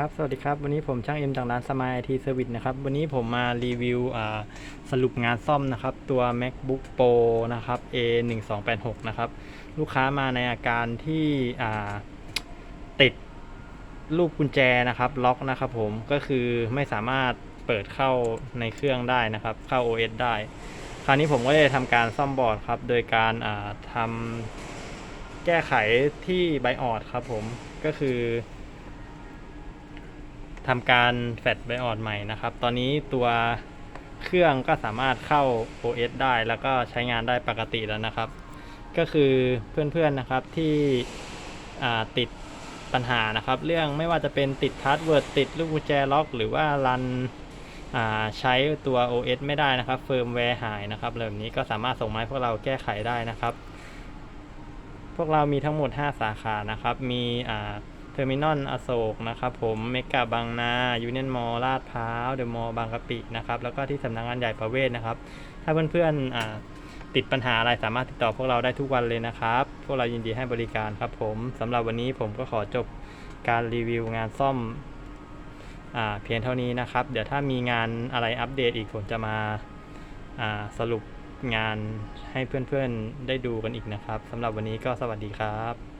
ครับ สวัสดีครับ วันนี้ผมช่างเอ็มจากร้านสมายไอทีเซอร์วิสนะครับ วันนี้ผมมารีวิวสรุปงานซ่อมนะครับ ตัว macbook pro นะครับ a 1 2 8 6นะครับ ลูกค้ามาในอาการที่ติดลูกกุญแจนะครับ ล็อกนะครับผม ก็คือไม่สามารถเปิดเข้าในเครื่องได้นะครับ เข้า OS ได้ คราวนี้ผมก็เลยทำการซ่อมบอร์ดครับ โดยการทำแก้ไขที่ไบออดครับผม ก็คือ ทำการแฟลชไบออดใหม่นะครับ ตอนนี้ตัวเครื่องก็สามารถเข้า OS ได้แล้วก็ใช้งานได้ปกติแล้วนะครับ ก็คือเพื่อนๆนะครับที่ติดปัญหานะครับ เรื่องไม่ว่าจะเป็นติดพาสเวิร์ดติดลูกกุญแจล็อก หรือว่ารันใช้ตัว OS ไม่ได้นะครับเฟิร์มแวร์หายนะครับแบบนี้ก็สามารถส่งมาให้พวกเราแก้ไขได้นะครับ พวกเรามีทั้งหมด 5 สาขานะครับ มีอ่า เทอร์มินอลอโศกนะครับผมเมกาบางนายูเนียนมอลลาดพร้าวเดอะมอลบางกะปินะครับแล้วก็ที่สำนักงานใหญ่ประเวศนะครับ ถ้าเพื่อนๆติดปัญหาอะไรสามารถติดต่อพวกเราได้ทุกวันเลยนะครับ พวกเรายินดีให้บริการครับผมสำหรับวันนี้ผมก็ขอจบการรีวิวงานซ่อมอเพียงเท่านี้นะครับ เดี๋ยวถ้ามีงานอะไรอัปเดตอีกผมจะมาาสรุปงานให้เพื่อนๆได้ดูกันอีกนะครับสำหรับวันนี้ก็สวัสดีครับ